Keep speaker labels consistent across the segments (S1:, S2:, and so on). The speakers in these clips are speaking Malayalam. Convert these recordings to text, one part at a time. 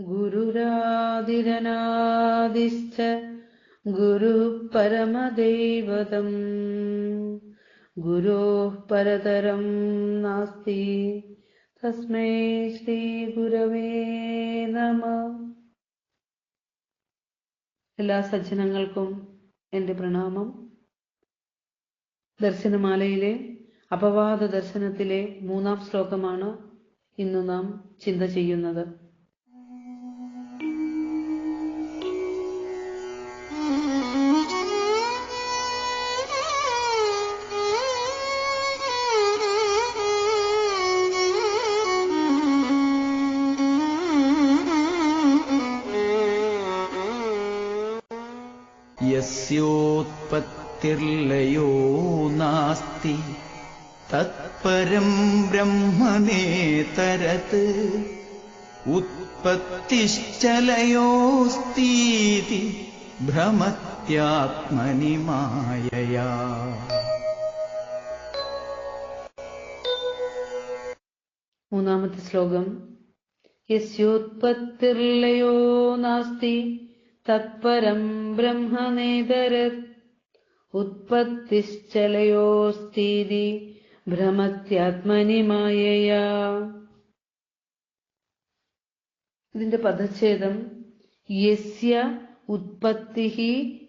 S1: ഗുരുരാതിരനാദിശ്ച ഗുരുപരമദൈവതം. ഗുരോ പരതരം നാസ്തി. തസ്മൈ ശ്രീഗുരവേ നമ. എല്ലാ സജ്ജനങ്ങൾക്കും എന്റെ പ്രണാമം. ദർശനമാലയിലെ അപവാദ ദർശനത്തിലെ മൂന്നാം ശ്ലോകമാണ് ഇന്ന് നാം ചിന്ത ചെയ്യുന്നത്.
S2: യോത്പത്തിർലയോ നാസ്തി. തത്പരം ബ്രഹ്മനേതരത് ഉത്പത്തിശ്ചലയോസ്തീതി ഭ്രമത്യാത്മനി മായയാ.
S1: മൂന്നാമത്തെ ശ്ലോകം. യസ്യോത്പത്തിർലയോ നാസ്തി തത്പരം ബ്രഹ്മനേതരത് ഉത്പത്തിശ്ചലയോസ്തീതി ഭ്രമത്യാത്മനി മായയാ. ഇതിന്റെ പദച്ഛേദം യസ്യ ഉത്പത്തി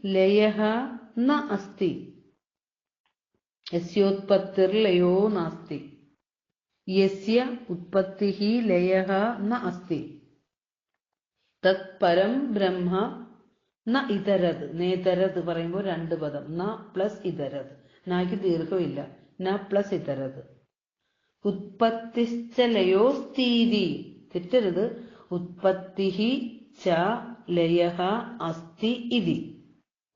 S1: ലയ ന അസ്തി. യസ്യോത്പത്തിർലയോ നാസ്തി. യസ്യ ഉത്പത്തി ലയ ന അസ്തി. തത് പരം ബ്രഹ്മ ന ഇതരത് നേതരത് പറയുമ്പോൾ രണ്ട് പദം ന പ്ലസ് ഇതരത്. നാക്ക് ദീർഘമില്ല. ന പ്ലസ് ഇതരത്. ഉത്പത്തിശ്ചലയോസ്തീതി തെറ്റരുത്. ഉത്പത്തി ച ലയ അസ്തി ഇതി.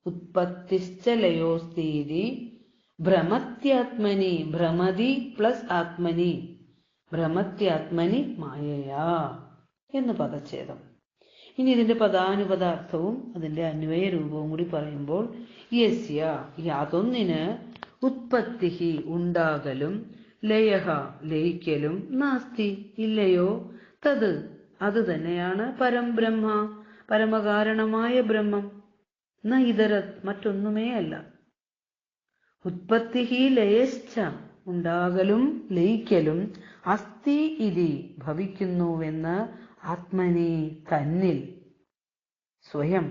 S1: ഉത്പത്തിശ്ചലയോസ്തീതി ഭ്രമത്യാത്മനി ഭ്രമതി പ്ലസ് ആത്മനി. ഭ്രമത്യാത്മനി മായയാ എന്ന് പദച്ഛേദം. ഇനി ഇതിന്റെ പദാനുപദാർത്ഥവും അതിന്റെ അന്വയ രൂപവും കൂടി പറയുമ്പോൾ യസ്യ യാതൊന്നിന് ഉത്പത്തി ഉണ്ടാകലും ലയഹ ലയിക്കലും നാസ്തി ഇല്ലയോ? തത് അത് തന്നെയാണ് പരംബ്രഹ്മ പരമകാരണമായ ബ്രഹ്മം. ന ഇതര മറ്റൊന്നുമേ അല്ല. ഉത്പത്തിഹി ലയശ്ച ഉണ്ടാകലും ലയിക്കലും അസ്ഥി ഇതി ഭവിക്കുന്നുവെന്ന് ആത്മനി തന്നിൽ സ്വയം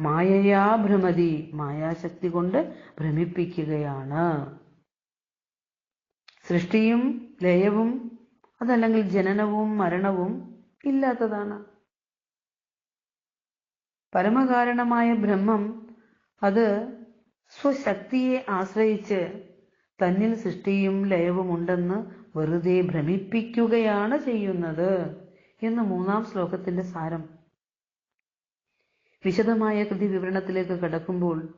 S1: മായയാ ഭ്രമതി. മായാശക്തി കൊണ്ട് ഭ്രമിപ്പിക്കുകയാണ്. സൃഷ്ടിയും ലയവും അതല്ലെങ്കിൽ ജനനവും മരണവും ഇല്ലാത്തതാണ്. പരമകാരണമായ ബ്രഹ്മം അത് സ്വശക്തിയെ ആശ്രയിച്ച് തന്നിൽ സൃഷ്ടിയും ലയവും ഉണ്ടെന്ന് വെറുതെ ഭ്രമിപ്പിക്കുകയാണ് ചെയ്യുന്നത്. എന്ന് മൂന്നാം ശ്ലോകത്തിന്റെ സാരം. വിശദമായ കൃതി വിവരണത്തിലേക്ക് കടക്കുമ്പോൾ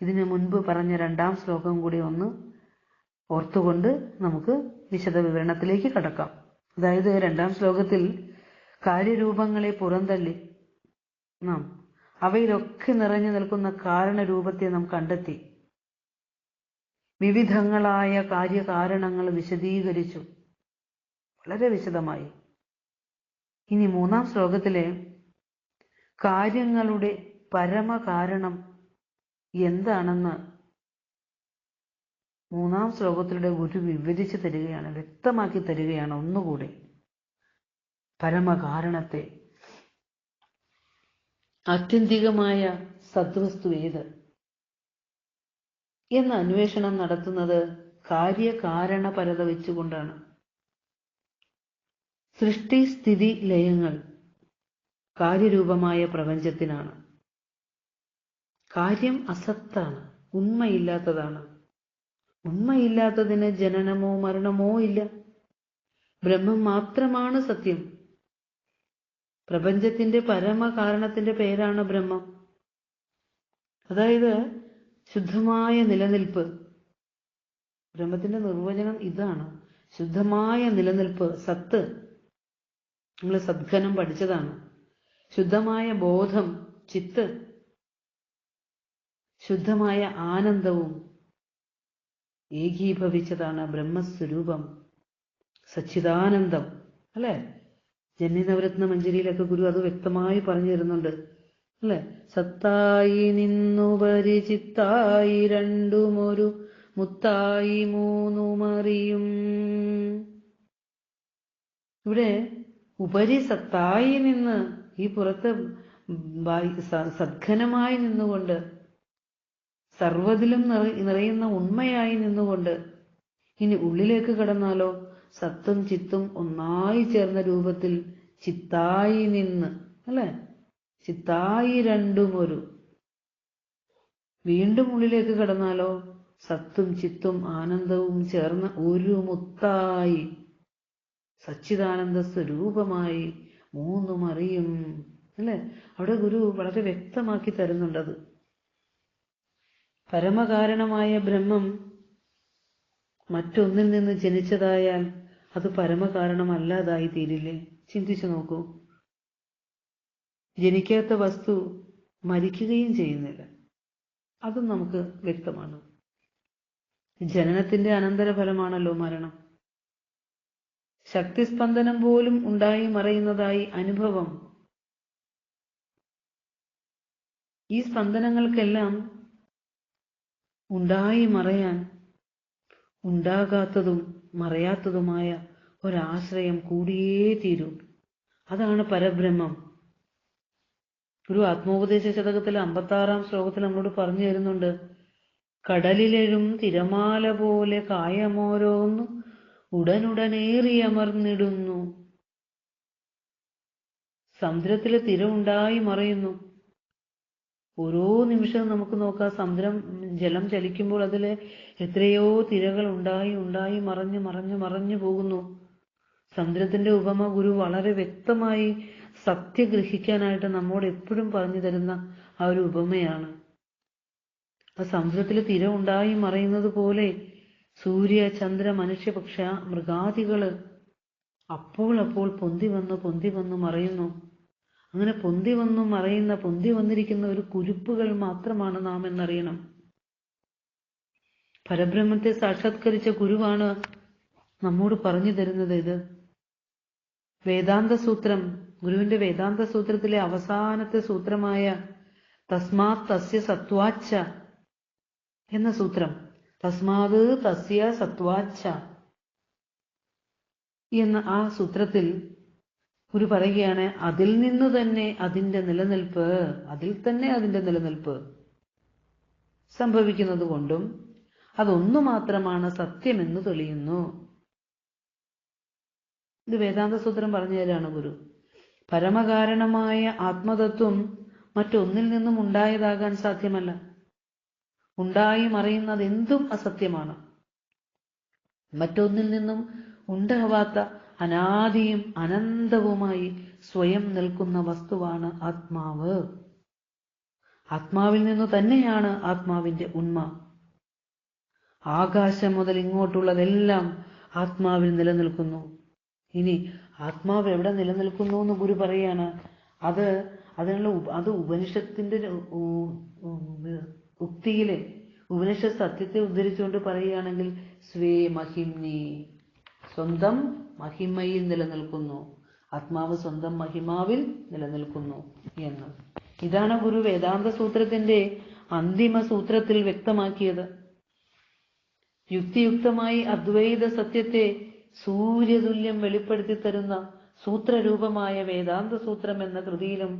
S1: ഇതിനു മുൻപ് പറഞ്ഞ രണ്ടാം ശ്ലോകം കൂടി ഒന്ന് ഓർത്തുകൊണ്ട് നമുക്ക് വിശദ വിവരണത്തിലേക്ക് കടക്കാം. അതായത് രണ്ടാം ശ്ലോകത്തിൽ കാര്യരൂപങ്ങളെ പുറന്തള്ളി നാം അവയിലൊക്കെ നിറഞ്ഞു നിൽക്കുന്ന കാരണരൂപത്തെ നാം കണ്ടെത്തി. വിവിധങ്ങളായ കാര്യകാരണങ്ങൾ വിശദീകരിച്ചു. വളരെ വിശദമായി. ഇനി മൂന്നാം ശ്ലോകത്തിലെ കാര്യങ്ങളുടെ പരമകാരണം എന്താണെന്ന് മൂന്നാം ശ്ലോകത്തിലൂടെ ഗുരു വിവരിച്ചു തരികയാണ് വ്യക്തമാക്കി തരികയാണ് ഒന്നുകൂടി. പരമകാരണത്തെ. ആത്യന്തികമായ സദ്വസ്തു ഏത്? എന്ന അന്വേഷണം നടത്തുന്നത് കാര്യകാരണപരത വെച്ചുകൊണ്ടാണ്. സൃഷ്ടി സ്ഥിതി ലയങ്ങൾ. കാര്യരൂപമായ പ്രപഞ്ചത്തിനാണ്. കാര്യം അസത്താണ് ഉണ്മയില്ലാത്തതാണ്. ഉണ്മയില്ലാത്തതിന് ജനനമോ മരണമോ ഇല്ല. ബ്രഹ്മം മാത്രമാണ് സത്യം. പ്രപഞ്ചത്തിന്റെ പരമ കാരണത്തിന്റെ പേരാണ് ബ്രഹ്മം. അതായത് ശുദ്ധമായ നിലനിൽപ്പ്. ബ്രഹ്മത്തിന്റെ നിർവചനം ഇതാണ്. ശുദ്ധമായ നിലനിൽപ്പ് സത്ത്. നിങ്ങൾ സദ്ഘനം പഠിച്ചതാണ്. ശുദ്ധമായ ബോധം ചിത്ത് ശുദ്ധമായ ആനന്ദവും ഏകീഭവിച്ചതാണ് ബ്രഹ്മസ്വരൂപം സച്ചിദാനന്ദം അല്ലേ? ജന്യനവരത്ന മഞ്ജരിയിലൊക്കെ ഗുരു അത് വ്യക്തമായി പറഞ്ഞു തരുന്നുണ്ട് അല്ലെ? സത്തായി നിന്നു പരിചിത്തായി രണ്ടുമൊരു മുത്തായി മൂന്നുമറിയും. ഇവിടെ ഉപരി സത്തായി നിന്ന് ഈ പുറത്ത് സദ്ഘനമായി നിന്നുകൊണ്ട് സർവതിലും നിറ- നിറയുന്ന ഉണ്മയായി നിന്നുകൊണ്ട് ഇനി ഉള്ളിലേക്ക് കടന്നാലോ? സത്തും ചിത്തും ഒന്നായി ചേർന്ന രൂപത്തിൽ ചിത്തായി നിന്ന് അല്ലെ? ചിത്തായി രണ്ടും ഒരു. വീണ്ടും ഉള്ളിലേക്ക് കടന്നാലോ? സത്തും ചിത്തും ആനന്ദവും ചേർന്ന ഒരു മുത്തായി സച്ചിദാനന്ദ സ്വരൂപമായി മൂന്നും അറിയും അല്ലെ? അവിടെ ഗുരു വളരെ വ്യക്തമാക്കി തരുന്നുണ്ടത് പരമകാരണമായ ബ്രഹ്മം മറ്റൊന്നിൽ നിന്ന് ജനിച്ചതായാൽ അത് പരമകാരണമല്ലാതായി തീരില്ലേ? ചിന്തിച്ചു നോക്കൂ. ജനിക്കാത്ത വസ്തു മരിക്കുകയും ചെയ്യുന്നില്ല. അതും നമുക്ക് വ്യക്തമാണ്. ജനനത്തിന്റെ അനന്തരഫലമാണല്ലോ മരണം. ശക്തിസ്പന്ദനം പോലും ഉണ്ടായി മറയുന്നതായി അനുഭവം. ഈ സ്പന്ദനങ്ങൾക്കെല്ലാം ഉണ്ടായി മറയാൻ ഉണ്ടാകാത്തതും മറയാത്തതുമായ ഒരാശ്രയം കൂടിയേ തീരൂ അതാണ് പരബ്രഹ്മം. ഒരു ആത്മോപദേശ ശതകത്തിലെ അമ്പത്തി ആറാം ശ്ലോകത്തിൽ നമ്മളോട് പറഞ്ഞു തരുന്നുണ്ട് കടലിലെഴും തിരമാല പോലെ കായമോരോന്നു ഉടനുടനേറിയമർന്നിടുന്നു. സമുദ്രത്തിലെ തിര ഉണ്ടായി മറയുന്നു. ഓരോ നിമിഷവും നമുക്ക് നോക്കാം. സമുദ്രം ജലം ചലിക്കുമ്പോൾ അതിൽ എത്രയോ തിരകൾ ഉണ്ടായി ഉണ്ടായി മറഞ്ഞു മറഞ്ഞു മറഞ്ഞു പോകുന്നു. സമുദ്രത്തിന്റെ ഉപമ ഗുരു വളരെ വ്യക്തമായി സത്യഗ്രഹിക്കാനായിട്ട് നമ്മോട് എപ്പോഴും പറഞ്ഞു തരുന്ന ആ ഒരു ഉപമയാണ്. ആ സമുദ്രത്തിൽ തിര ഉണ്ടായി മറയുന്നത് പോലെ സൂര്യ ചന്ദ്ര മനുഷ്യപക്ഷ മൃഗാദികൾ അപ്പോൾ അപ്പോൾ പൊന്തി വന്ന് പൊന്തി വന്ന് മറയുന്നു. അങ്ങനെ പൊന്തി വന്നു മറയുന്ന പൊന്തി വന്നിരിക്കുന്ന ഒരു കുരുപ്പുകൾ മാത്രമാണ് നാം എന്നറിയണം. പരബ്രഹ്മത്തെ സാക്ഷാത്കരിച്ച ഗുരുവാണ് നമ്മോട് പറഞ്ഞു തരുന്നത് ഇത്. വേദാന്ത സൂത്രം ഗുരുവിന്റെ വേദാന്ത സൂത്രത്തിലെ അവസാനത്തെ സൂത്രമായ തസ്മാ തസ്യ സത്വാച്ച എന്ന സൂത്രം തസ്മാത് തസ്യ സത്വാച്ച എന്ന ആ സൂത്രത്തിൽ ഗുരു പറയുകയാണ് അതിൽ നിന്ന് തന്നെ അതിന്റെ നിലനിൽപ്പ് അതിൽ തന്നെ അതിന്റെ നിലനിൽപ്പ് സംഭവിക്കുന്നത് കൊണ്ടും അതൊന്നു മാത്രമാണ് സത്യമെന്ന് തെളിയുന്നു. ഇത് വേദാന്ത സൂത്രം പറഞ്ഞു തരാണ് ഗുരു. പരമകാരണമായ ആത്മതത്വം മറ്റൊന്നിൽ നിന്നും ഉണ്ടായതാകാൻ സാധ്യമല്ല. ഉണ്ടായി മറയുന്നത് എന്തും അസത്യമാണ്. മറ്റൊന്നിൽ നിന്നും ഉണ്ടാവാത്ത അനാദിയും അനന്തവുമായി സ്വയം നിൽക്കുന്ന വസ്തുവാണ് ആത്മാവ്. ആത്മാവിൽ നിന്നു തന്നെയാണ് ആത്മാവിന്റെ ഉന്മ ആകാശം മുതൽ ഇങ്ങോട്ടുള്ളതെല്ലാം ആത്മാവിൽ നിലനിൽക്കുന്നു. ഇനി ആത്മാവ് എവിടെ നിലനിൽക്കുന്നു എന്ന് ഗുരു പറയാണ്. അത് അതിനുള്ള അത് ഉപനിഷത്തിന്റെ ഉക്തിയിലെ ഉപനിഷ സത്യത്തെ ഉദ്ധരിച്ചുകൊണ്ട് പറയുകയാണെങ്കിൽ സ്വേ മഹിംനി സ്വന്തം മഹിമയിൽ നിലനിൽക്കുന്നു. ആത്മാവ് സ്വന്തം മഹിമാവിൽ നിലനിൽക്കുന്നു എന്ന്. ഇതാണ് ഗുരു വേദാന്ത സൂത്രത്തിന്റെ അന്തിമ സൂത്രത്തിൽ വ്യക്തമാക്കിയത്. യുക്തിയുക്തമായി അദ്വൈത സത്യത്തെ സൂര്യതുല്യം വെളിപ്പെടുത്തി തരുന്ന സൂത്രരൂപമായ വേദാന്ത സൂത്രം എന്ന കൃതിയിലും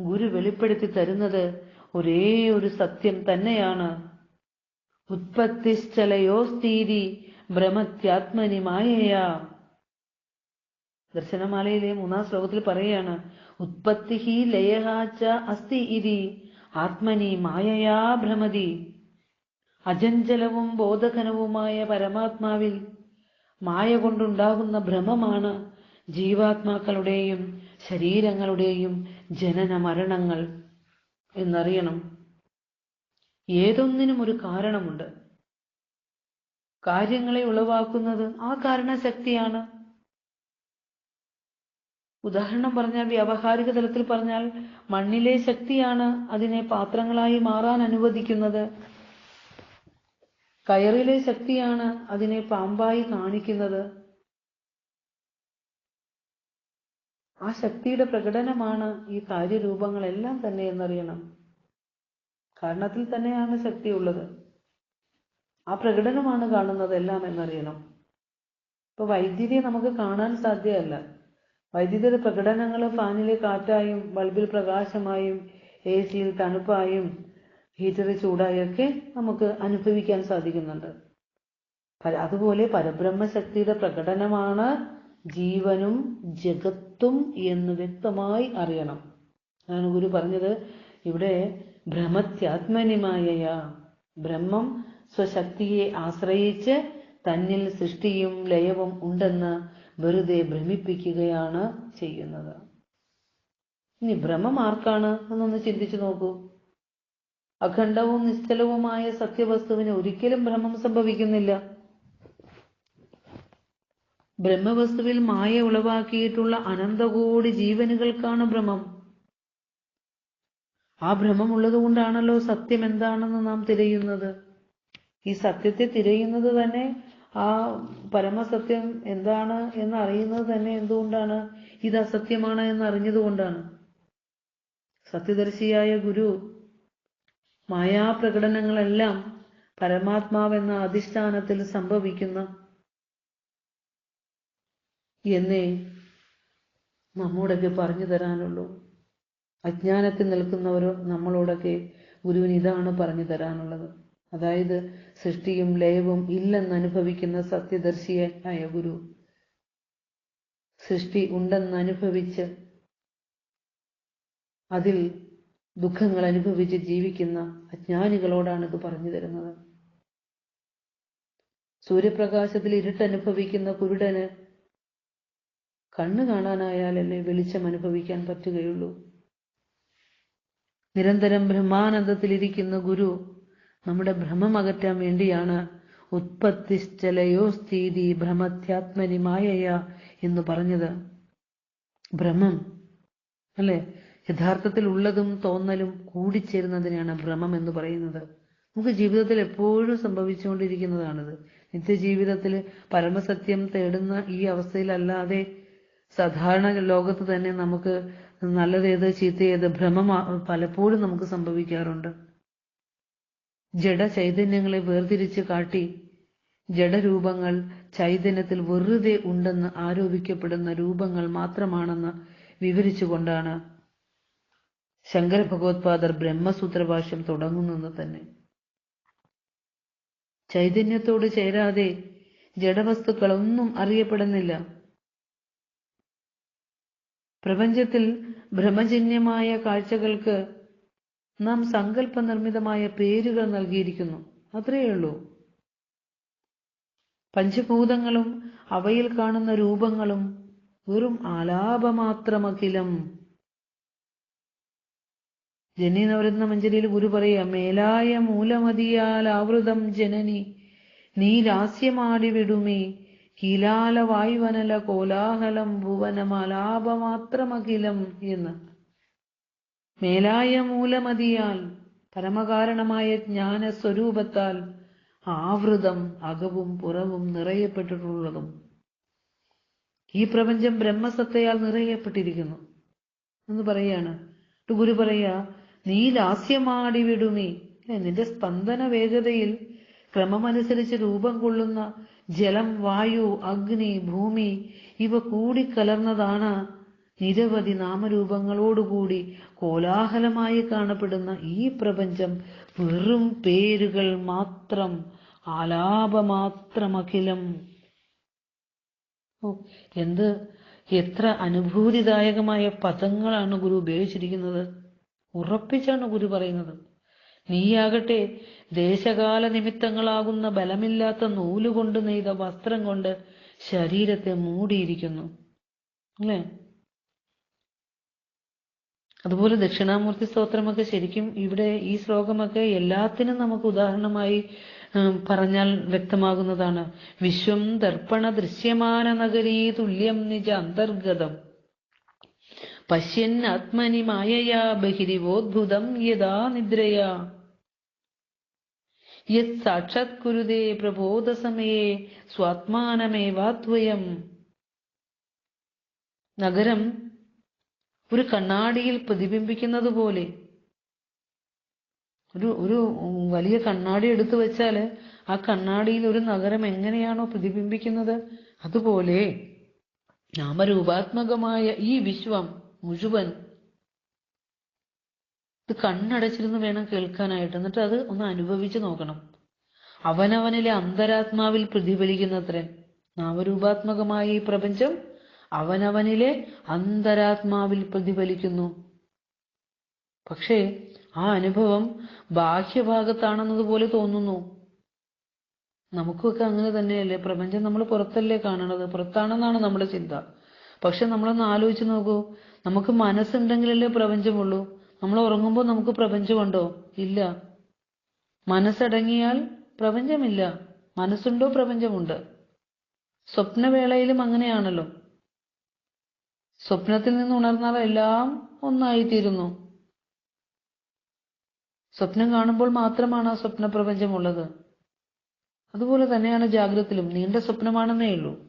S1: ഗുരു വെളിപ്പെടുത്തി തരുന്നത് ഒരേ ഒരു സത്യം തന്നെയാണ്. ഉത്പത്തിശ്ചലയോസ്തീതി ഭ്രമത്യാത്മനി മായയാ. ദർശനമാലയിലെ മൂന്നാം ശ്ലോകത്തിൽ പറയുകയാണ് ഉത്പത്തി ഹി ലയഹാച്ച അസ്തി ഇതി ആത്മനി മായയാ ഭ്രമതി. അജഞ്ചലവും ബോധകനവുമായ പരമാത്മാവിൽ മായ കൊണ്ടുണ്ടാകുന്ന ഭ്രമമാണ് ജീവാത്മാക്കളുടെയും ശരീരങ്ങളുടെയും ജനന മരണങ്ങൾ എന്നറിയണം. ഏതൊന്നിനും ഒരു കാരണമുണ്ട്. കാര്യങ്ങളെ ഉളവാക്കുന്നത് ആ കാരണശക്തിയാണ്. ഉദാഹരണം പറഞ്ഞാൽ വ്യാവഹാരിക തലത്തിൽ പറഞ്ഞാൽ മണ്ണിലെ ശക്തിയാണ് അതിനെ പാത്രങ്ങളായി മാറാൻ അനുവദിക്കുന്നത്. കയറിലെ ശക്തിയാണ് അതിനെ പാമ്പായി കാണിക്കുന്നത്. ആ ശക്തിയുടെ പ്രകടനമാണ് ഈ കാര്യരൂപങ്ങളെല്ലാം തന്നെ എന്നറിയണം. കാരണത്തിൽ തന്നെയാണ് ശക്തി ഉള്ളത്. ആ പ്രകടനമാണ് കാണുന്നത് എല്ലാം എന്നറിയണം. ഇപ്പൊ വൈദ്യുതിയെ നമുക്ക് കാണാൻ സാധ്യമല്ല. വൈദ്യുതിയുടെ പ്രകടനങ്ങൾ ഫാനിലെ കാറ്റായും ബൾബിൽ പ്രകാശമായും എ സിയിൽ തണുപ്പായും ഹീറ്ററിൽ ചൂടായൊക്കെ നമുക്ക് അനുഭവിക്കാൻ സാധിക്കുന്നുണ്ട്. അതുപോലെ പരബ്രഹ്മശക്തിയുടെ പ്രകടനമാണ് ജീവനും ജഗത്തും എന്ന് വ്യക്തമായി അറിയണം. അതാണ് ഗുരു പറഞ്ഞത് ഇവിടെ ഭ്രമത്യാത്മനിമായ ബ്രഹ്മം സ്വശക്തിയെ ആശ്രയിച്ച് തന്നിൽ സൃഷ്ടിയും ലയവും ഉണ്ടെന്ന് വെറുതെ ഭ്രമിപ്പിക്കുകയാണ് ചെയ്യുന്നത്. ഇനി ഭ്രമം ആർക്കാണ് എന്നൊന്ന് ചിന്തിച്ചു നോക്കൂ. അഖണ്ഡവും നിശ്ചലവുമായ സത്യവസ്തുവിന് ഒരിക്കലും ഭ്രമം സംഭവിക്കുന്നില്ല. ബ്രഹ്മവസ്തുവിൽ മായ ഉളവാക്കിയിട്ടുള്ള അനന്തകോടി ജീവനുകൾക്കാണ് ഭ്രമം. ആ ഭ്രമം ഉള്ളതുകൊണ്ടാണല്ലോ സത്യം എന്താണെന്ന് നാം തിരയുന്നത്. ഈ സത്യത്തെ തിരയുന്നത് തന്നെ ആ പരമസത്യം എന്താണ് എന്ന് അറിയുന്നത് തന്നെ എന്തുകൊണ്ടാണ്? ഇത് അസത്യമാണ് എന്ന് അറിഞ്ഞതുകൊണ്ടാണ് സത്യദർശിയായ ഗുരു മായാപ്രകടനങ്ങളെല്ലാം പരമാത്മാവെന്ന അധിഷ്ഠാനത്തിൽ സംഭവിക്കുന്ന എന്നേ നമ്മോടൊക്കെ പറഞ്ഞു തരാനുള്ളൂ. അജ്ഞാനത്തിൽ നിൽക്കുന്നവരോ നമ്മളോടൊക്കെ ഗുരുവിന് ഇതാണ് പറഞ്ഞു തരാനുള്ളത്. അതായത് സൃഷ്ടിയും ലയവും ഇല്ലെന്ന് അനുഭവിക്കുന്ന സത്യദർശിയായ ഗുരു. സൃഷ്ടി ഉണ്ടെന്ന് അനുഭവിച്ച് അതിൽ ദുഃഖങ്ങൾ അനുഭവിച്ച് ജീവിക്കുന്ന അജ്ഞാനികളോടാണ് ഇത് പറഞ്ഞു തരുന്നത്. സൂര്യപ്രകാശത്തിൽ ഇരുട്ടനുഭവിക്കുന്ന കുരുടന് കണ്ണു കാണാനായാലല്ലേ വെളിച്ചം അനുഭവിക്കാൻ പറ്റുകയുള്ളൂ. നിരന്തരം ബ്രഹ്മാനന്ദത്തിലിരിക്കുന്ന ഗുരു നമ്മുടെ ഭ്രമം അകറ്റാൻ വേണ്ടിയാണ് ഉത്പത്തിശ്ചലയോ സ്ഥിതി ഭ്രമത്യാത്മനി മായയ എന്ന് പറഞ്ഞത്. ഭ്രമം അല്ലെ? യഥാർത്ഥത്തിൽ ഉള്ളതും തോന്നലും കൂടിച്ചേരുന്നതിനെയാണ് ഭ്രമം എന്ന് പറയുന്നത്. നമുക്ക് ജീവിതത്തിൽ എപ്പോഴും സംഭവിച്ചുകൊണ്ടിരിക്കുന്നതാണിത്. നിത്യജീവിതത്തിൽ പരമസത്യം തേടുന്ന ഈ അവസ്ഥയിലല്ലാതെ സാധാരണ ലോകത്ത് തന്നെ നമുക്ക് നല്ലതേത് ചീത്തയേത് ഭ്രമം പലപ്പോഴും നമുക്ക് സംഭവിക്കാറുണ്ട്. ജഡ ചൈതന്യങ്ങളെ വേർതിരിച്ച് കാട്ടി ജഡരൂപങ്ങൾ ചൈതന്യത്തിൽ വെറുതെ ഉണ്ടെന്ന് ആരോപിക്കപ്പെടുന്ന രൂപങ്ങൾ മാത്രമാണെന്ന് വിവരിച്ചുകൊണ്ടാണ് ശങ്കര ഭഗവത്പാദർ ബ്രഹ്മസൂത്രഭാഷ്യം തുടങ്ങുന്നത് തന്നെ. ചൈതന്യത്തോട് ചേരാതെ ജഡവസ്തുക്കളൊന്നും അറിയപ്പെടുന്നില്ല. പ്രപഞ്ചത്തിൽ ഭ്രമജന്യമായ കാഴ്ചകൾക്ക് നാം സങ്കല്പ നിർമ്മിതമായ പേരുകൾ നൽകിയിരിക്കുന്നു. അത്രയേ ഉള്ളൂ. പഞ്ചഭൂതങ്ങളും അവയിൽ കാണുന്ന രൂപങ്ങളും വെറും ആലാപമാത്രമഖിലം. ജനി നവരത്ന മഞ്ജരിയിൽ ഗുരു പറയാം മേലായ മൂലമതിയാൽ ആവൃതം ജനനി നീ ലാസ്യമാടി വിടുമേ കീലാല വായുവനല കോലാഹലം ഭുവനമലാപമാത്രമഖിലം എന്ന്. മേലായ മൂലമതിയാൽ പരമകാരണമായ ജ്ഞാനസ്വരൂപത്താൽ ആവൃതം അകവും പുറവും നിറയപ്പെട്ടിട്ടുള്ളതും ഈ പ്രപഞ്ചം ബ്രഹ്മസത്തയാൽ നിറയപ്പെട്ടിരിക്കുന്നു എന്ന് പറയാണ്. ഗുരു പറയാ നീ ലാസ്യമാടി വിടുമേ. നിന്റെ സ്പന്ദന വേഗതയിൽ ക്രമമനുസരിച്ച് രൂപം കൊള്ളുന്ന ജലം വായു അഗ്നി ഭൂമി ഇവ കൂടി കൂടിക്കലർന്നതാണ്. നിരവധി നാമരൂപങ്ങളോടുകൂടി കോലാഹലമായി കാണപ്പെടുന്ന ഈ പ്രപഞ്ചം വെറും പേരുകൾ മാത്രം ആലാപമാത്രമഖിലം. എന്ത്? എത്ര അനുഭൂതിദായകമായ പദങ്ങളാണ് ഗുരു ഉപയോഗിച്ചിരിക്കുന്നത്. ഉറപ്പിച്ചാണ് ഗുരു പറയുന്നത്. നീയാകട്ടെ ദേശകാല നിമിത്തങ്ങളാകുന്ന ബലമില്ലാത്ത നൂലുകൊണ്ട് നെയ്ത വസ്ത്രം കൊണ്ട് ശരീരത്തെ മൂടിയിരിക്കുന്നു. അല്ലേ? അതുപോലെ ദക്ഷിണാമൂർത്തി സ്തോത്രമൊക്കെ ശരിക്കും ഇവിടെ ഈ ശ്ലോകമൊക്കെ എല്ലാത്തിനും നമുക്ക് ഉദാഹരണമായി പറഞ്ഞാൽ വ്യക്തമാകുന്നതാണ്. വിശ്വം ദർപ്പണ ദൃശ്യമാന നഗരീ തുല്യം നിജ അന്തർഗതം. പശ്യൻ ആത്മനി മായയാ ബഹിരിവോദ്ഭുതം യഥാ നിദ്രയാ. യത് സാക്ഷാത്കുരുതേ പ്രബോധസമയേ സ്വാത്മാനമേവാദ്വയം നഗരം ഒരു കണ്ണാടിയിൽ പ്രതിബിംബിക്കുന്നത് പോലെ ഒരു ഒരു വലിയ കണ്ണാടി എടുത്തു വെച്ചാൽ ആ കണ്ണാടിയിൽ ഒരു നഗരം എങ്ങനെയാണോ പ്രതിബിംബിക്കുന്നത്? അതുപോലെ നാമരൂപാത്മകമായ ഈ വിശ്വം മുഴുവൻ ഇത് കണ്ണടച്ചിരുന്ന് വേണം കേൾക്കാനായിട്ട്. എന്നിട്ട് അത് ഒന്ന് അനുഭവിച്ച് നോക്കണം. അവനവനിലെ അന്തരാത്മാവിൽ പ്രതിഫലിക്കുന്നത്രേ. നാമരൂപാത്മകമായ ഈ പ്രപഞ്ചം അവനവനിലെ അന്തരാത്മാവിൽ പ്രതിഫലിക്കുന്നു. പക്ഷേ ആ അനുഭവം ബാഹ്യഭാഗത്താണെന്നതുപോലെ തോന്നുന്നു. നമുക്കൊക്കെ അങ്ങനെ തന്നെയല്ലേ? പ്രപഞ്ചം നമ്മൾ പുറത്തല്ലേ കാണണത്? പുറത്താണെന്നാണ് നമ്മുടെ ചിന്ത. പക്ഷെ നമ്മളൊന്ന് ആലോചിച്ച് നോക്കൂ. നമുക്ക് മനസ്സുണ്ടെങ്കിലല്ലേ പ്രപഞ്ചമുള്ളൂ. നമ്മൾ ഉറങ്ങുമ്പോൾ നമുക്ക് പ്രപഞ്ചമുണ്ടോ ഇല്ല. മനസ്സടങ്ങിയാൽ പ്രപഞ്ചമില്ല. മനസ്സുണ്ടോ? പ്രപഞ്ചമുണ്ട്. സ്വപ്നവേളയിലും അങ്ങനെയാണല്ലോ. സ്വപ്നത്തിൽ നിന്ന് ഉണർന്നാൽ എല്ലാം ഒന്നായിത്തീരുന്നു. സ്വപ്നം കാണുമ്പോൾ മാത്രമാണ് ആ സ്വപ്ന പ്രപഞ്ചമുള്ളത് അതുപോലെ തന്നെയാണ് ജാഗ്രതത്തിലും. നീണ്ട സ്വപ്നമാണെന്നേ ഉള്ളൂ.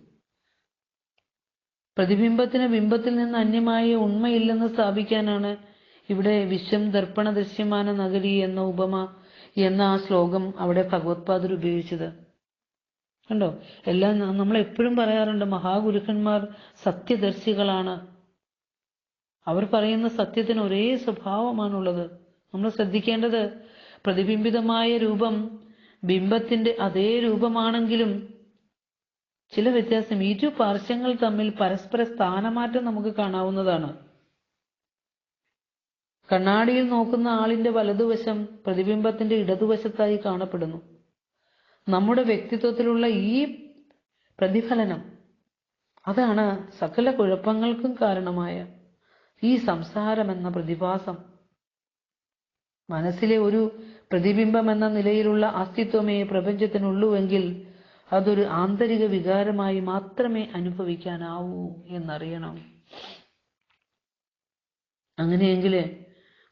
S1: പ്രതിബിംബത്തിന് ബിംബത്തിൽ നിന്ന് അന്യമായ ഉണ്മയില്ലെന്ന് സ്ഥാപിക്കാനാണ് ഇവിടെ വിശ്വം ദർപ്പണ ദൃശ്യമാന നഗരി എന്ന ഉപമ എന്ന ആ ശ്ലോകം അവിടെ ഭഗവത്പാദർ ഉപയോഗിച്ചത്. കണ്ടോ? എല്ലാം നമ്മൾ എപ്പോഴും പറയാറുണ്ട് മഹാഗുരുക്കന്മാർ സത്യദർശികളാണ്. അവർ പറയുന്ന സത്യത്തിന് ഒരേ സ്വഭാവമാണുള്ളത്. നമ്മൾ ശ്രദ്ധിക്കേണ്ടത് പ്രതിബിംബിതമായ രൂപം ബിംബത്തിന്റെ അതേ രൂപമാണെങ്കിലും ചില വ്യത്യാസം ഇരു പാർശ്വങ്ങൾ തമ്മിൽ പരസ്പര സ്ഥാനമാറ്റം നമുക്ക് കാണാവുന്നതാണ്. കണ്ണാടിയിൽ നോക്കുന്ന ആളിന്റെ വലതുവശം പ്രതിബിംബത്തിന്റെ ഇടതുവശത്തായി കാണപ്പെടുന്നു. നമ്മുടെ വ്യക്തിത്വത്തിലുള്ള ഈ പ്രതിഫലനം അതാണ് സകല കുഴപ്പങ്ങൾക്കും കാരണമായ ഈ സംസാരം എന്ന പ്രതിഭാസം. മനസ്സിലെ ഒരു പ്രതിബിംബം എന്ന നിലയിലുള്ള അസ്തിത്വമേ പ്രപഞ്ചത്തിനുള്ളൂവെങ്കിൽ അതൊരു ആന്തരിക വികാരമായി മാത്രമേ അനുഭവിക്കാനാവൂ എന്നറിയണം. അങ്ങനെയെങ്കിൽ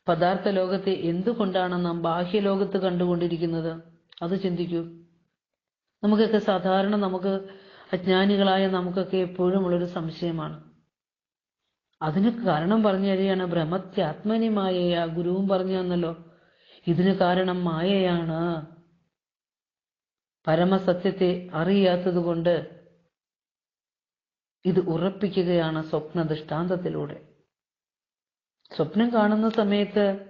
S1: പദാർത്ഥ ലോകത്തെ എന്തുകൊണ്ടാണ് നാം ബാഹ്യ ബാഹ്യലോകത്ത് കണ്ടുകൊണ്ടിരിക്കുന്നത്? അത് ചിന്തിക്കൂ. നമുക്കൊക്കെ സാധാരണ നമുക്ക് അജ്ഞാനികളായ നമുക്കൊക്കെ എപ്പോഴും ഉള്ളൊരു സംശയമാണ്. അതിന് കാരണം പറഞ്ഞു കഴിയാണ് ഭ്രമത്തെ ബ്രഹ്മത്യാത്മനി മായയാ ഗുരുവും പറഞ്ഞു തന്നല്ലോ. ഇതിന് കാരണം മായയാണ്. പരമസത്യത്തെ അറിയാത്തത് കൊണ്ട് ഇത് ഉറപ്പിക്കുകയാണ് സ്വപ്ന ദൃഷ്ടാന്തത്തിലൂടെ സ്വപ്നം കാണുന്ന സമയത്ത്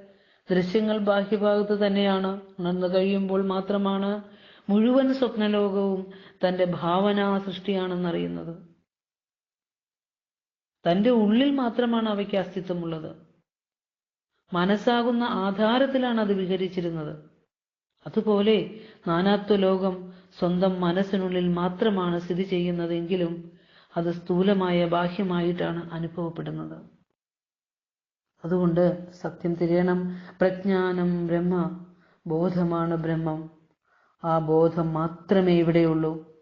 S1: ദൃശ്യങ്ങൾ ബാഹ്യഭാഗത്ത് തന്നെയാണ്. ഉണർന്നു കഴിയുമ്പോൾ മാത്രമാണ് മുഴുവൻ സ്വപ്നലോകവും തന്റെ ഭാവനാ സൃഷ്ടിയാണെന്നറിയുന്നത്. തന്റെ ഉള്ളിൽ മാത്രമാണ് അവയ്ക്ക് അസ്തിത്വമുള്ളത്. മനസ്സാകുന്ന ആധാരത്തിലാണ് അത് വിഹരിച്ചിരുന്നത്. അതുപോലെ നാനാത്വ ലോകം സ്വന്തം മനസ്സിനുള്ളിൽ മാത്രമാണ് സ്ഥിതി ചെയ്യുന്നതെങ്കിലും അത് സ്ഥൂലമായ ബാഹ്യമായിട്ടാണ് അനുഭവപ്പെടുന്നത്. അതുകൊണ്ട് സത്യം തിരയണം. പ്രജ്ഞാനം ബ്രഹ്മ ബോധമാണ് ബ്രഹ്മം. ആ ബോധം മാത്രമേ ഇവിടെയുള്ളൂ.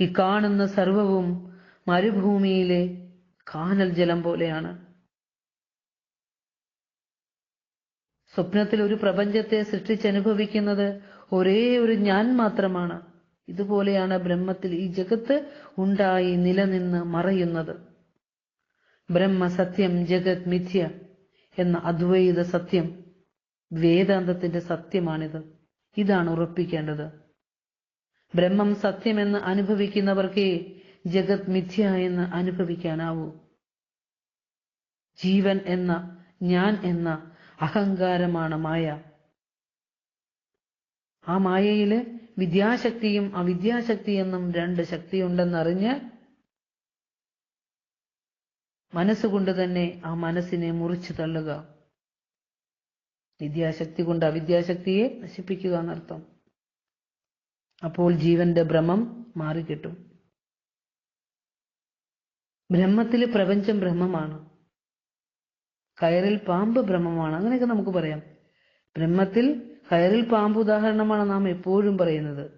S1: ഈ കാണുന്ന സർവവും മരുഭൂമിയിലെ കാനൽ ജലം പോലെയാണ്. സ്വപ്നത്തിൽ ഒരു പ്രപഞ്ചത്തെ സൃഷ്ടിച്ചനുഭവിക്കുന്നത് ഒരേ ഒരു ഞാൻ മാത്രമാണ്. ഇതുപോലെയാണ് ബ്രഹ്മത്തിൽ ഈ ജഗത്ത് ഉണ്ടായി നിലനിന്ന് മറയുന്നത്. ബ്രഹ്മ സത്യം ജഗത് മിഥ്യ. എന്ന അദ്വൈത സത്യം വേദാന്തത്തിന്റെ സത്യമാണിത്. ഇതാണ് ഉറപ്പിക്കേണ്ടത്. ബ്രഹ്മം സത്യമെന്ന് അനുഭവിക്കുന്നവർക്കേ ജഗത് മിഥ്യ എന്ന് അനുഭവിക്കാനാവൂ. ജീവൻ എന്ന ഞാൻ എന്ന അഹങ്കാരമാണ് മായ. ആ മായയിൽ വിദ്യാശക്തിയും അവിദ്യാശക്തി എന്നും രണ്ട് ശക്തിയുണ്ടെന്നറിഞ്ഞ് മനസ്സുകൊണ്ട് തന്നെ ആ മനസ്സിനെ മുറിച്ചു തള്ളുക. വിദ്യാശക്തി കൊണ്ട് അവിദ്യാശക്തിയെ നശിപ്പിക്കുക എന്നർത്ഥം. അപ്പോൾ ജീവന്റെ ഭ്രമം മാറിക്കിട്ടും. ബ്രഹ്മത്തിൽ പ്രപഞ്ചം ബ്രഹ്മമാണ്. കയറിൽ പാമ്പ് ബ്രഹ്മമാണ്. അങ്ങനെയൊക്കെ നമുക്ക് പറയാം. ബ്രഹ്മത്തിൽ കയറിൽ പാമ്പ് ഉദാഹരണമാണ് നാം എപ്പോഴും പറയുന്നത്.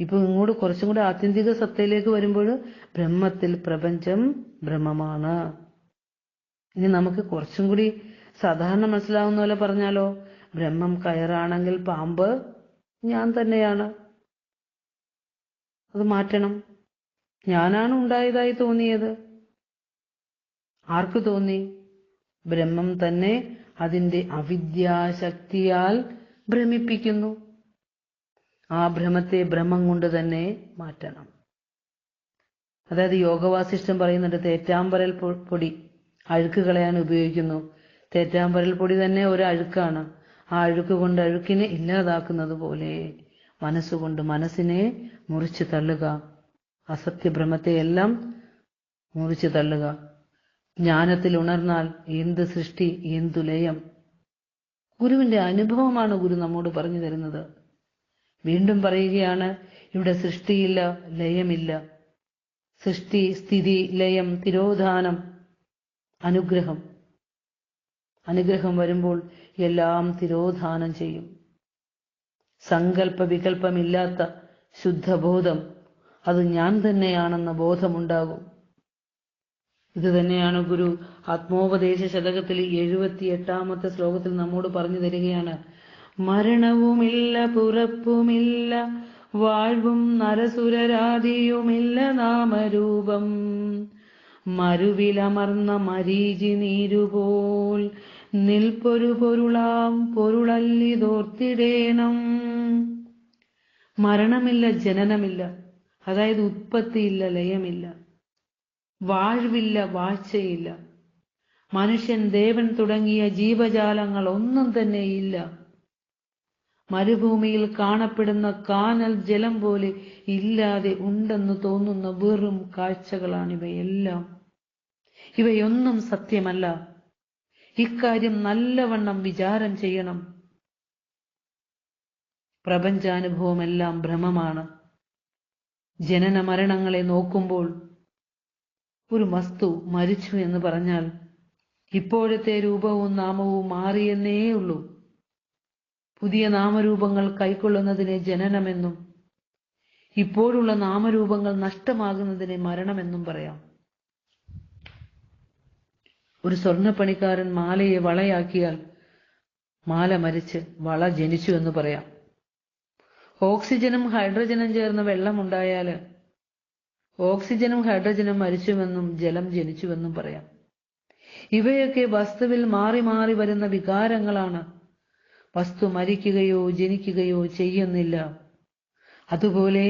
S1: ഇപ്പൊ ഇങ്ങോട്ട് കുറച്ചും കൂടെ ആത്യന്തിക സത്തയിലേക്ക് വരുമ്പോൾ ബ്രഹ്മത്തിൽ പ്രപഞ്ചം ബ്രഹ്മമാണ്. ഇനി നമുക്ക് കുറച്ചും കൂടി സാധാരണ മനസ്സിലാവുന്ന പോലെ പറഞ്ഞാലോ? ബ്രഹ്മം കയറാണെങ്കിൽ പാമ്പ് ഞാൻ തന്നെയാണ്. അത് മാറ്റണം. ഞാനാണ് ഉണ്ടായതായി തോന്നിയത്. ആർക്ക് തോന്നി? ബ്രഹ്മം തന്നെ അതിന്റെ അവിദ്യാശക്തിയാൽ ഭ്രമിപ്പിക്കുന്നു. ആ ഭ്രമത്തെ ഭ്രമം കൊണ്ട് തന്നെ മാറ്റണം. അതായത് യോഗവാസിഷ്ടം പറയുന്നുണ്ട് തേറ്റാമ്പരൽ പൊടി. അഴുക്ക് കളയാൻ ഉപയോഗിക്കുന്നു. തേറ്റാമ്പരൽ പൊടി തന്നെ ഒരു അഴുക്കാണ്. ആ അഴുക്ക് കൊണ്ട് അഴുക്കിനെ ഇല്ലാതാക്കുന്നത് പോലെ മനസ്സുകൊണ്ട് മനസ്സിനെ മുറിച്ചു തള്ളുക. അസത്യഭ്രമത്തെയെല്ലാം മുറിച്ചു തള്ളുക. ജ്ഞാനത്തിൽ ഉണർന്നാൽ എന്ത് സൃഷ്ടി എന്തു ലയം? ഗുരുവിന്റെ അനുഭവമാണ് ഗുരു നമ്മോട് പറഞ്ഞു തരുന്നത്. വീണ്ടും പറയുകയാണ് ഇവിടെ സൃഷ്ടിയില്ല ലയമില്ല. സൃഷ്ടി സ്ഥിതി ലയം തിരോധാനം. അനുഗ്രഹം. അനുഗ്രഹം വരുമ്പോൾ എല്ലാം തിരോധാനം ചെയ്യും. സങ്കല്പ വികല്പമില്ലാത്ത ശുദ്ധബോധം അത് ഞാൻ തന്നെയാണെന്ന ബോധമുണ്ടാകും. ഇത് തന്നെയാണ് ഗുരു ആത്മോപദേശ ശതകത്തിൽ എഴുപത്തിയെട്ടാമത്തെ ശ്ലോകത്തിൽ നമ്മോട് പറഞ്ഞു തരികയാണ്. മരണവുമില്ല പുറപ്പുമില്ല വാഴ്വും നരസുരരാതിയുമില്ല നാമരൂപം. മരുവിലമർന്ന മരീചി നീരുപോൽ. നിൽപ്പൊരു പൊരുളാം പൊരുളല്ലിതോർത്തിടേണം മരണമില്ല ജനനമില്ല. അതായത് ഉത്പത്തിയില്ല ലയമില്ല. വാഴ്വില്ല വാഴ്ചയില്ല. മനുഷ്യൻ ദേവൻ തുടങ്ങിയ ജീവജാലങ്ങൾ ഒന്നും തന്നെ ഇല്ല. മരുഭൂമിയിൽ കാണപ്പെടുന്ന കാനൽ ജലം പോലെ ഇല്ലാതെ ഉണ്ടെന്ന് തോന്നുന്ന വെറും കാഴ്ചകളാണിവയെല്ലാം. ഇവയൊന്നും സത്യമല്ല. ഇക്കാര്യം നല്ലവണ്ണം വിചാരം ചെയ്യണം. പ്രപഞ്ചാനുഭവമെല്ലാം ഭ്രമമാണ്. ജനന മരണങ്ങളെ നോക്കുമ്പോൾ ഒരു വസ്തു മരിച്ചു എന്ന് പറഞ്ഞാൽ ഇപ്പോഴത്തെ രൂപവും നാമവും മാറിയെന്നേ ഉള്ളൂ. പുതിയ നാമരൂപങ്ങൾ കൈക്കൊള്ളുന്നതിനെ ജനനമെന്നും ഇപ്പോഴുള്ള നാമരൂപങ്ങൾ നഷ്ടമാകുന്നതിനെ മരണമെന്നും പറയാം. ഒരു സ്വർണപ്പണിക്കാരൻ മാലയെ വളയാക്കിയാൽ മാല മരിച്ച് വള ജനിച്ചു എന്ന് പറയാം. ഓക്സിജനും ഹൈഡ്രജനും ചേർന്ന് വെള്ളമുണ്ടായാൽ ഓക്സിജനും ഹൈഡ്രജനും മരിച്ചുവെന്നും ജലം ജനിച്ചുവെന്നും പറയാം. ഇവയൊക്കെ വസ്തുവിൽ മാറി മാറി വരുന്ന വികാരങ്ങളാണ്. വസ്തു മരിക്കുകയോ ജനിക്കുകയോ ചെയ്യുന്നില്ല. അതുപോലെ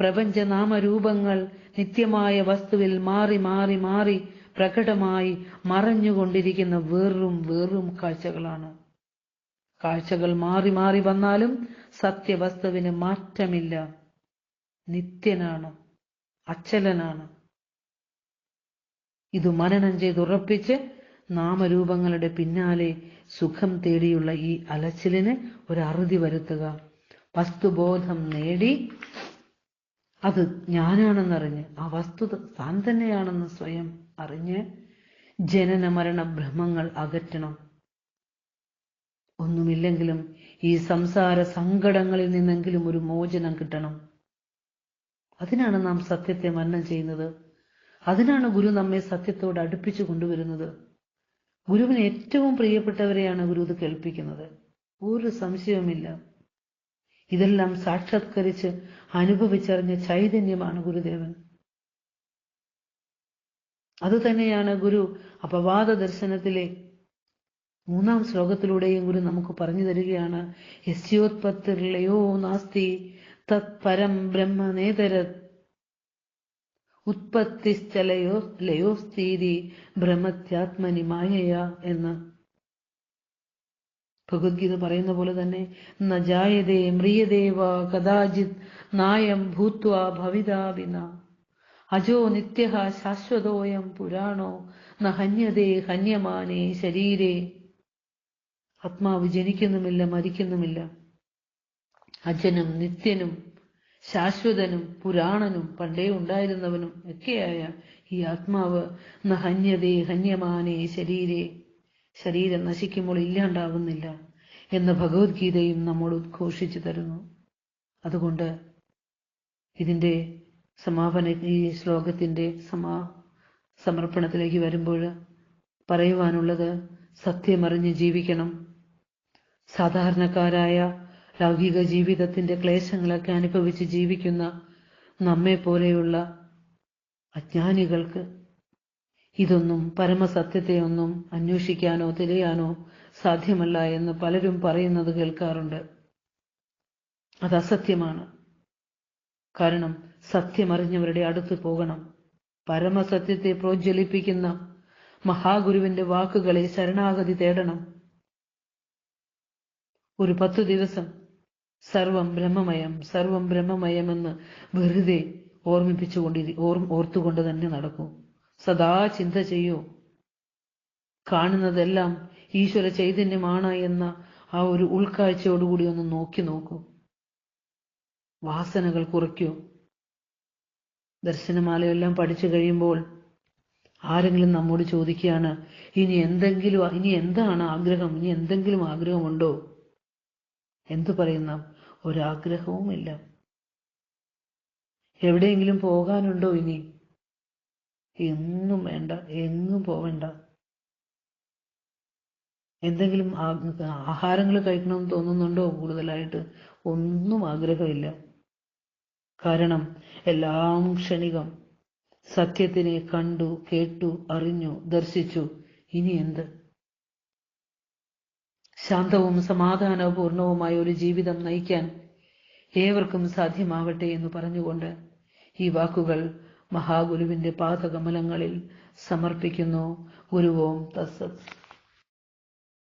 S1: പ്രപഞ്ചനാമരൂപങ്ങൾ നിത്യമായ വസ്തുവിൽ മാറി മാറി മാറി പ്രകടമായി മറഞ്ഞുകൊണ്ടിരിക്കുന്ന വെറും വെറും കാഴ്ചകളാണ്. കാഴ്ചകൾ മാറി മാറി വന്നാലും സത്യവസ്തുവിന് മാറ്റമില്ല. നിത്യനാണ്. അച്ചലനാണ്. ഇത് മനനം ചെയ്തുറപ്പിച്ച് നാമരൂപങ്ങളുടെ പിന്നാലെ സുഖം തേടിയുള്ള ഈ അലച്ചിലിന് ഒരു അറുതി വരുത്തുക. വസ്തുബോധം നേടി അത് ഞാനാണെന്നറിഞ്ഞ് ആ വസ്തുത താൻ തന്നെയാണെന്ന് സ്വയം അറിഞ്ഞ് ജനന മരണ ഭ്രമങ്ങൾ അകറ്റണം. ഒന്നുമില്ലെങ്കിലും ഈ സംസാര സങ്കടങ്ങളിൽ നിന്നെങ്കിലും ഒരു മോചനം കിട്ടണം. അതിനാണ് നാം സത്യത്തെ മന്നം ചെയ്യുന്നത്. അതിനാണ് ഗുരു നമ്മെ സത്യത്തോട് അടുപ്പിച്ചു കൊണ്ടുവരുന്നത്. ഗുരുവിന് ഏറ്റവും പ്രിയപ്പെട്ടവരെയാണ് ഗുരു ഇത് കേൾപ്പിക്കുന്നത്. ഒരു സംശയവുമില്ല. ഇതെല്ലാം സാക്ഷാത്കരിച്ച് അനുഭവിച്ചറിഞ്ഞ ചൈതന്യമാണ് ഗുരുദേവൻ. അതുതന്നെയാണ് ഗുരു അപവാദ ദർശനത്തിലെ മൂന്നാം ശ്ലോകത്തിലൂടെയും ഗുരു നമുക്ക് പറഞ്ഞു തരികയാണ്. യസ്യോത്പത്തിർലയോ നാസ്തി തത് പരം ബ്രഹ്മനേതര ഉത്പത്തിശ്ചലയോ ലയോസ്ഥീതി ബ്രഹ്മത്യാത്മനി മായയ എന്ന്. ഭഗവത്ഗീത പറയുന്ന പോലെ തന്നെ നജായതേ ജായതേ മ്രിയദേവ കഥാചിത് നായം ഭൂത്വ ഭവിതാവിന അജോ നിത്യ ശാശ്വതോയം പുരാണോ ന ഹന്യമാനേ ശരീരേ. ആത്മാവ് ജനിക്കുന്നുമില്ല മരിക്കുന്നുമില്ല. അജനും നിത്യനും ശാശ്വതനും പുരാണനും പണ്ടേ ഉണ്ടായിരുന്നവനും ഒക്കെയായ ഈ ആത്മാവ് ന ഹന്യമാനേ ശരീരേ. ശരീരം നശിക്കുമ്പോൾ ഇല്ലാണ്ടാവുന്നില്ല എന്ന് ഭഗവത്ഗീതയും നമ്മൾ ഉദ്ഘോഷിച്ചു തരുന്നു. അതുകൊണ്ട് ഇതിന്റെ സമാപന ഈ ശ്ലോകത്തിന്റെ സമാ സമർപ്പണത്തിലേക്ക് വരുമ്പോൾ പറയുവാനുള്ളത് സത്യമറിഞ്ഞ് ജീവിക്കണം. സാധാരണക്കാരായ ലൗകിക ജീവിതത്തിന്റെ ക്ലേശങ്ങളൊക്കെ അനുഭവിച്ച് ജീവിക്കുന്ന നമ്മെ പോലെയുള്ള അജ്ഞാനികൾക്ക് ഇതൊന്നും പരമസത്യത്തെയൊന്നും അന്വേഷിക്കാനോ തിരയാനോ സാധ്യമല്ല എന്ന് പലരും പറയുന്നത് കേൾക്കാറുണ്ട്. അത് അസത്യമാണ്. കാരണം സത്യമറിഞ്ഞവരുടെ അടുത്ത് പോകണം. പരമസത്യത്തെ പ്രോജ്വലിപ്പിക്കുന്ന മഹാഗുരുവിന്റെ വാക്കുകളെ ശരണാഗതി തേടണം. ഒരു പത്തു ദിവസം സർവം ബ്രഹ്മമയം സർവം ബ്രഹ്മമയമെന്ന് വെറുതെ ഓർമ്മിപ്പിച്ചുകൊണ്ടിരി ഓർ ഓർത്തുകൊണ്ട് തന്നെ നടക്കൂ. സദാ ചിന്ത ചെയ്യൂ. കാണുന്നതെല്ലാം ഈശ്വര ചൈതന്യമാണ് എന്ന ആ ഒരു ഉൾക്കാഴ്ചയോടുകൂടി ഒന്ന് നോക്കി നോക്കൂ. വാസനകൾ കുറയ്ക്കൂ. ദർശനമാലയെല്ലാം പഠിച്ചു കഴിയുമ്പോൾ ആരെങ്കിലും നമ്മോട് ചോദിക്കുകയാണ് ഇനി എന്തെങ്കിലും ഇനി എന്താണ് ആഗ്രഹം? ഇനി എന്തെങ്കിലും ആഗ്രഹമുണ്ടോ? എന്തു പറയുന്ന ഒരാഗ്രഹവുമില്ല. എവിടെയെങ്കിലും പോകാനുണ്ടോ ഇനി? എങ്ങും വേണ്ട എങ്ങും പോവണ്ട. എന്തെങ്കിലും ആഹാരങ്ങൾ കഴിക്കണമെന്ന് തോന്നുന്നുണ്ടോ കൂടുതലായിട്ട്? ഒന്നും ആഗ്രഹമില്ല. കാരണം എല്ലാം ക്ഷണികം. സത്യത്തിനെ കണ്ടു കേട്ടു അറിഞ്ഞു ദർശിച്ചു. ഇനി എന്ത്? ശാന്തവും സമാധാനപൂർണവുമായ ഒരു ജീവിതം നയിക്കാൻ ഏവർക്കും സാധ്യമാവട്ടെ എന്ന് പറഞ്ഞുകൊണ്ട് ഈ വാക്കുകൾ മഹാഗുരുവിന്റെ പാദകമലങ്ങളിൽ സമർപ്പിക്കുന്നു. ഗുരുവോം തസ്സത്